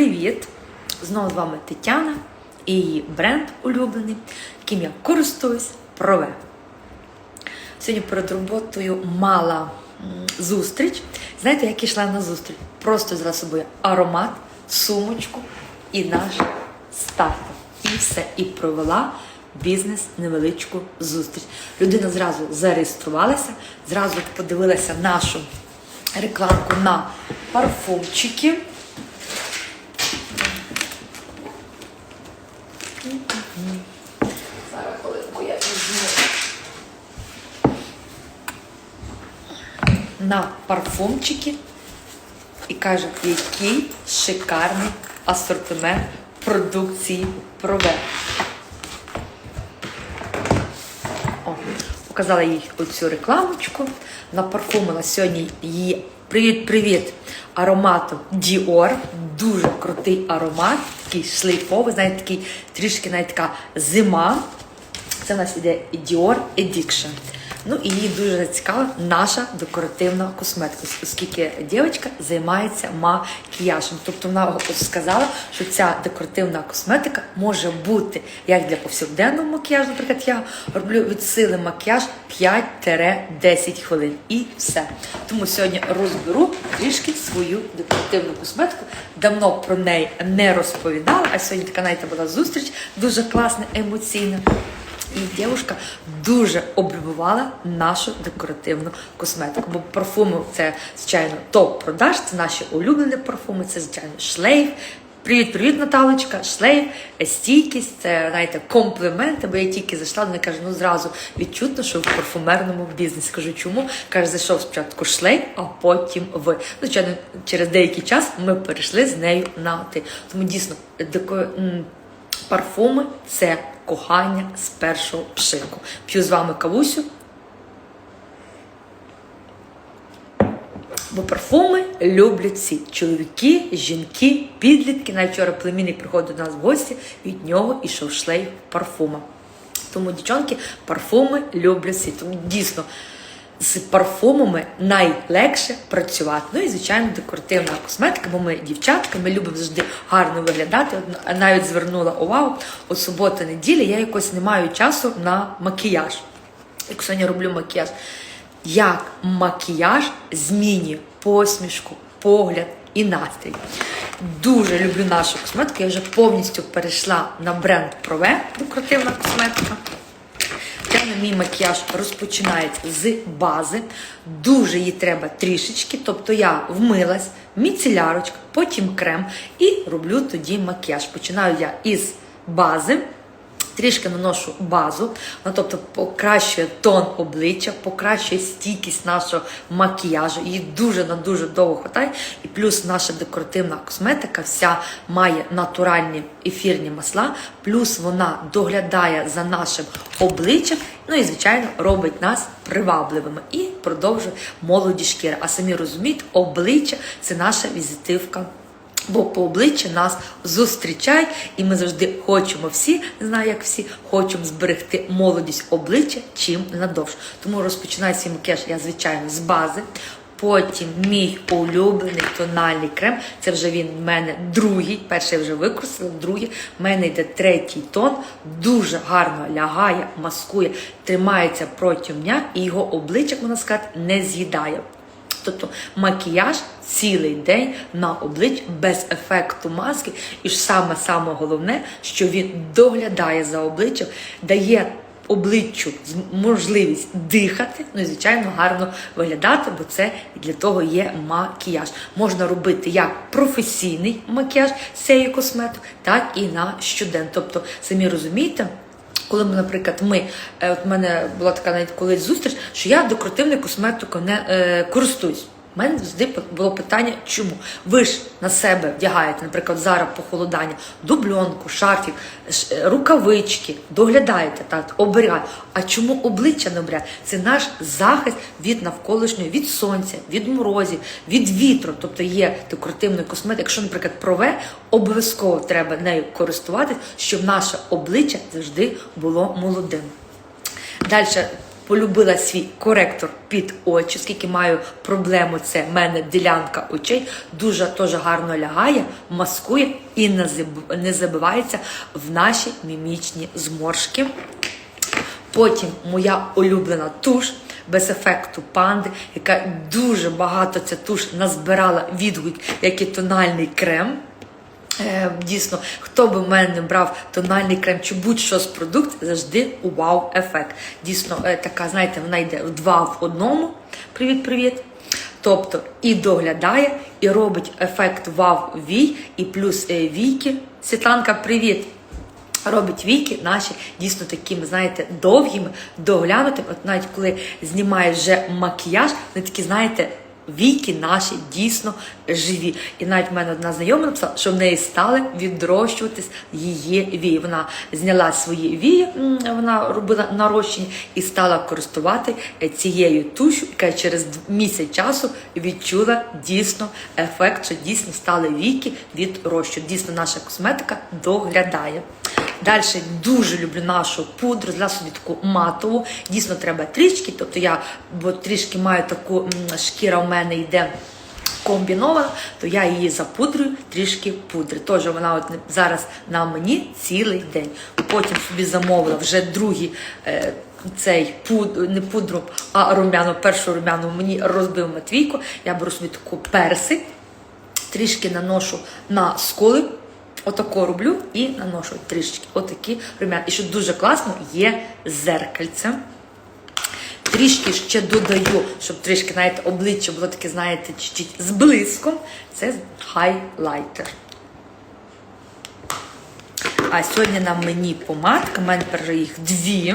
Привіт! Знову з вами Тетяна і її бренд улюблений, яким я користуюсь Прове. Сьогодні перед роботою мала зустріч. Знаєте, як йшла на зустріч? Просто взяла собою аромат, сумочку і наш стартер. І все. І провела бізнес невеличку зустріч. Людина зразу зареєструвалася, зразу подивилася нашу рекламку на парфумчики. Зараз хвилинку я візьму. На парфумчики і каже, який шикарний асортимент продукції прове. О, показала їй оцю рекламочку. На парфуму на сьогодні її привіт-привіт ароматом Dior. Дуже крутий аромат, такий шлейфовий, знаєте, такий трішки навіть така зима. Це в нас іде Dior Addiction. Ну і їй дуже цікава наша декоративна косметика, оскільки дівчинка займається макіяжем. Тобто вона сказала, що ця декоративна косметика може бути як для повсякденного макіяжу. Наприклад, я роблю від сили макіяж 5-10 хвилин і все. Тому сьогодні розберу трішки свою декоративну косметику. Давно про неї не розповідала, а сьогодні така навіть була зустріч дуже класна, емоційна. І дівчинка дуже облюбувала нашу декоративну косметику. Бо парфуми це, звичайно, топ-продаж, це наші улюблені парфуми, це, звичайно, шлейф. Привіт-привіт, Наталочка, шлейф, стійкість, це знаєте, компліменти, бо я тільки зайшла, вона каже, ну зразу відчутно, що в парфумерному бізнесі. Кажу, чому? Каже, зайшов спочатку шлейф, а потім ви. Звичайно, через деякий час ми перейшли з нею на ти. Тому дійсно деко... парфуми це кохання з першого пшику. П'ю з вами кавусю. Бо парфуми люблять всі чоловіки, жінки, підлітки. Навіть вчора племінник приходив до нас в гості, від нього ішов шлейф парфума. Тому, дівчонки, парфуми люблять всі. Тому дійсно з парфумами найлегше працювати. Ну і, звичайно, декоративна косметика, бо ми дівчатка, ми любимо завжди гарно виглядати. Навіть звернула увагу, от субота, неділя я якось не маю часу на макіяж. Як сьогодні роблю макіяж. Як макіяж змінює посмішку, погляд і настрій. Дуже люблю нашу косметику. Я вже повністю перейшла на бренд Прове декоративна косметика. Темний мій макіяж розпочинається з бази. Дуже її треба трішечки. Тобто я вмилась, міцелярочка, потім крем і роблю тоді макіяж. Починаю я із бази. Трішки наношу базу, ну, тобто покращує тон обличчя, покращує стійкість нашого макіяжу. Її дуже на дуже довго хватає. І плюс наша декоративна косметика вся має натуральні ефірні масла, плюс вона доглядає за нашим обличчям, ну і, звичайно, робить нас привабливими і продовжує молоді шкіри. А самі розуміють, обличчя це наша візитивка. Бо по обличчя нас зустрічають, і ми завжди хочемо всі, не знаю, як всі, хочемо зберегти молодість обличчя чим надовше. Тому розпочинаю свій макіяж я, звичайно, з бази. Потім мій улюблений тональний крем. Це вже він в мене другий. Перший вже використала, другий. В мене йде третій тон. Дуже гарно лягає, маскує, тримається протягом дня, і його обличчя, можна сказати, не з'їдає. Тобто макіяж цілий день на обличчі без ефекту маски. І ж саме саме головне, що він доглядає за обличчям, дає обличчю можливість дихати, ну і звичайно гарно виглядати, бо це для того є макіяж. Можна робити як професійний макіяж з цією косметикою, так і на щоден. Тобто, самі розумієте. Коли ми, наприклад, ми, е, от в мене була така навіть колись зустріч, що я декоративною косметикою не е, користуюсь. У мене завжди було питання, чому? Ви ж на себе вдягаєте, наприклад, зараз похолодання, дубльонку, шарфік, рукавички, доглядаєте, так, оберігаєте. А чому обличчя не оберігає? Це наш захист від навколишнього, від сонця, від морозів, від вітру. Тобто є декоративною косметикою. Якщо, наприклад, прове, обов'язково треба нею користуватись, щоб наше обличчя завжди було молодим. Далі полюбила свій коректор під очі, оскільки маю проблему, це в мене ділянка очей, дуже теж гарно лягає, маскує і не забивається в наші мімічні зморшки. Потім моя улюблена туш без ефекту панди, яка дуже багато ця туш назбирала відгук, як і тональний крем. Е, Дійсно, хто би в мене не брав тональний крем чи будь-що з продуктів, завжди вау-ефект. Дійсно, е, така, знаєте, вона йде в два в одному. Привіт-привіт. Тобто і доглядає, і робить ефект вау вій, і плюс е, війки. Світланка, привіт! Робить віки наші дійсно такими, знаєте, довгими, доглянутими. От навіть коли знімає вже макіяж, вони такі, знаєте, віки наші дійсно живі. І навіть в мене одна знайома написала, що в неї стали відрощуватись її вії. Вона зняла свої вії, вона робила нарощення і стала користувати е, цією тушу, яка через місяць часу відчула дійсно ефект, що дійсно стали віки від розчу. Дійсно, наша косметика доглядає. Далі дуже люблю нашу пудру для собі таку матову. Дійсно, треба трішки. Тобто я бо трішки маю таку шкіра в мене йде. Комбінована, то я її запудрюю трішки пудри. Тож вона от зараз на мені цілий день. Потім собі замовила вже другий е, цей пуд, не пудру, а румяну. Першу румяну мені розбив Матвійко. Я беру собі таку персик, трішки наношу на скули. Отако роблю і наношу трішечки отакі румяна. І що дуже класно, є зеркальце. Трішки ще додаю, щоб трішки, знаєте, обличчя було таке, знаєте, чуть-чуть з блиском. Це хайлайтер. А сьогодні на мені помадка, в мене тепер їх дві.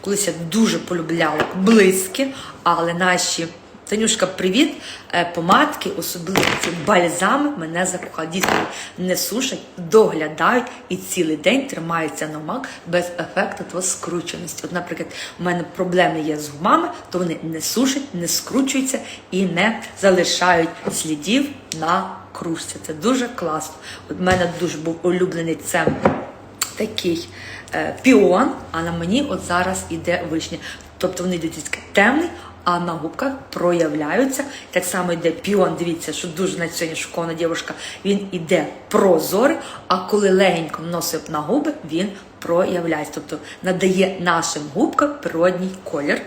Колись я дуже полюбляла блиски, але наші Танюшка, привіт! Е, Помадки, особливо ці бальзами, мене закохали. Дійсно не сушать, доглядають і цілий день тримаються на мак без ефекту та скрученості. От, наприклад, у мене проблеми є з гумами, то вони не сушать, не скручуються і не залишають слідів на кружці. Це дуже класно. От мене дуже був улюблений це такий е, піон, а на мені от зараз іде вишня. Тобто вони йдуть темний, а на губках проявляються. Так само йде піон, дивіться, що дуже навіть сьогодні шокована дівчинка, він іде прозорий, а коли легенько носив на губи, він проявляється. Тобто надає нашим губкам природній колір.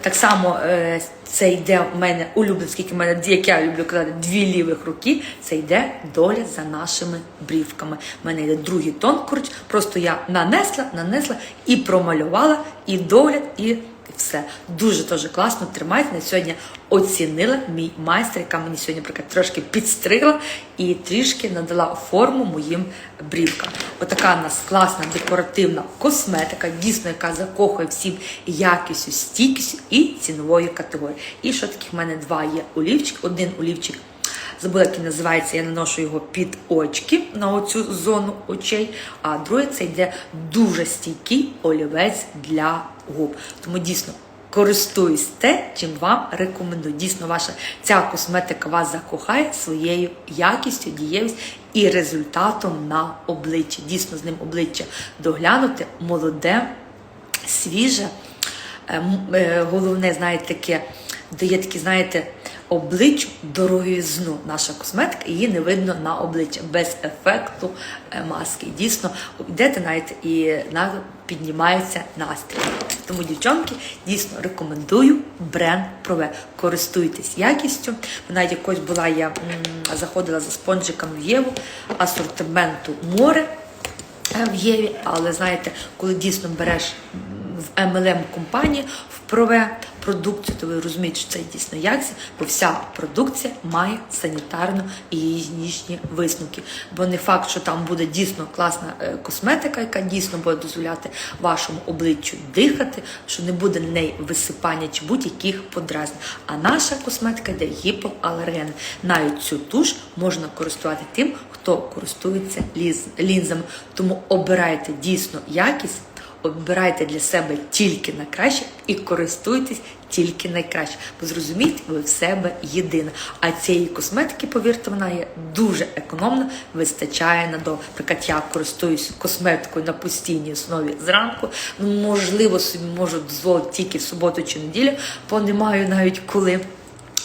Так само е, це йде в мене улюблений, скільки в мене, як я люблю казати, дві лівих руки, це йде доля за нашими брівками. У мене йде другий тон, коротше, просто я нанесла, нанесла і промалювала, і догляд, і все. Дуже теж класно тримається. На сьогодні оцінила мій майстер, яка мені сьогодні, наприклад, трошки підстригла і трішки надала форму моїм брівкам. Отака у нас класна декоративна косметика, дійсно, яка закохує всім якістю, стійкістю і ціновою категорією. І що таких в мене два є олівчики. Один олівчик забула, як він називається, я наношу його під очки на оцю зону очей. А другий це йде дуже стійкий олівець для губ. Тому дійсно. Користуюсь те, чим вам рекомендую. Дійсно, ваша ця косметика вас закохає своєю якістю, дієвістю і результатом на обличчі. Дійсно, з ним обличчя доглянути, молоде, свіже. Е, м- е, Головне, знаєте, таке дає такі, знаєте, обличчю дороговізну наша косметика, її не видно на обличчя без ефекту е, маски. Дійсно, йдете навіть і на піднімається настрій. Тому, дівчонки, дійсно рекомендую бренд Прове. Користуйтесь якістю. Навіть якось була я заходила за спонжиком в Єву асортименту море е, в Єві, але знаєте, коли дійсно береш MLM компанії в прове продукцію, то ви розумієте, що це дійсно якість, бо вся продукція має санітарно і гігієнічні висновки. Бо не факт, що там буде дійсно класна е, косметика, яка дійсно буде дозволяти вашому обличчю дихати, що не буде на неї висипання чи будь-яких подразнень. А наша косметика йде гіпоалерген. Навіть цю туш можна користувати тим, хто користується лінзами. Тому обирайте дійсно якість. Обирайте для себе тільки на краще і користуйтесь тільки найкраще. Бо зрозумійте, ви в себе єдина. А цієї косметики, повірте, вона є дуже економна, вистачає на до. Наприклад, я користуюсь косметикою на постійній основі зранку. Ну, можливо, собі можу дозволити тільки в суботу чи неділю, бо не маю навіть коли.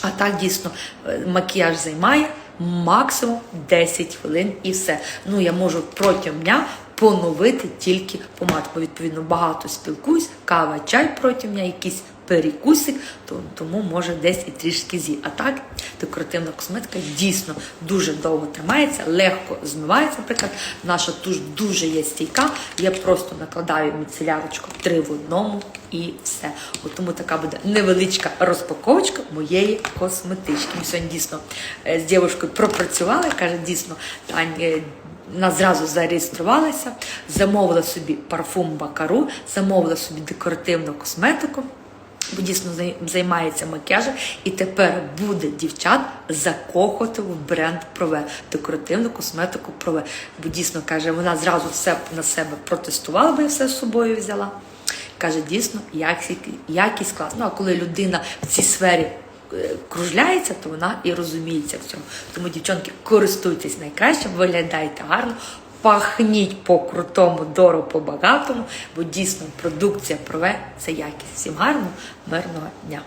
А так дійсно е, макіяж займає максимум 10 хвилин і все. Ну я можу протягом дня поновити тільки помадку. Бо, Відповідно, багато спілкуюсь, кава, чай протягом дня, якийсь перекусик, то, тому може десь і трішки зі. А так, декоративна косметика дійсно дуже довго тримається, легко змивається. Наприклад, наша туш дуже є стійка. Я просто накладаю міцелярочку три в одному і все. От тому така буде невеличка розпаковочка моєї косметички. Ми сьогодні дійсно е, з дівчинкою пропрацювали. Каже, дійсно, Тань. Вона зразу зареєструвалася, замовила собі парфум Бакару, замовила собі декоративну косметику, бо дійсно займається макіяжем, і тепер буде дівчат закохувати в бренд Прове, декоративну косметику Прове. Бо дійсно каже, вона зразу все на себе протестувала, бо я все з собою взяла. Каже, дійсно, якість, якість класна. Ну, а коли людина в цій сфері кружляється, то вона і розуміється в цьому. Тому, дівчонки, користуйтесь найкраще, виглядайте гарно, пахніть по крутому, дорого, по багатому, бо дійсно продукція прове це якість. Всім гарного, мирного дня!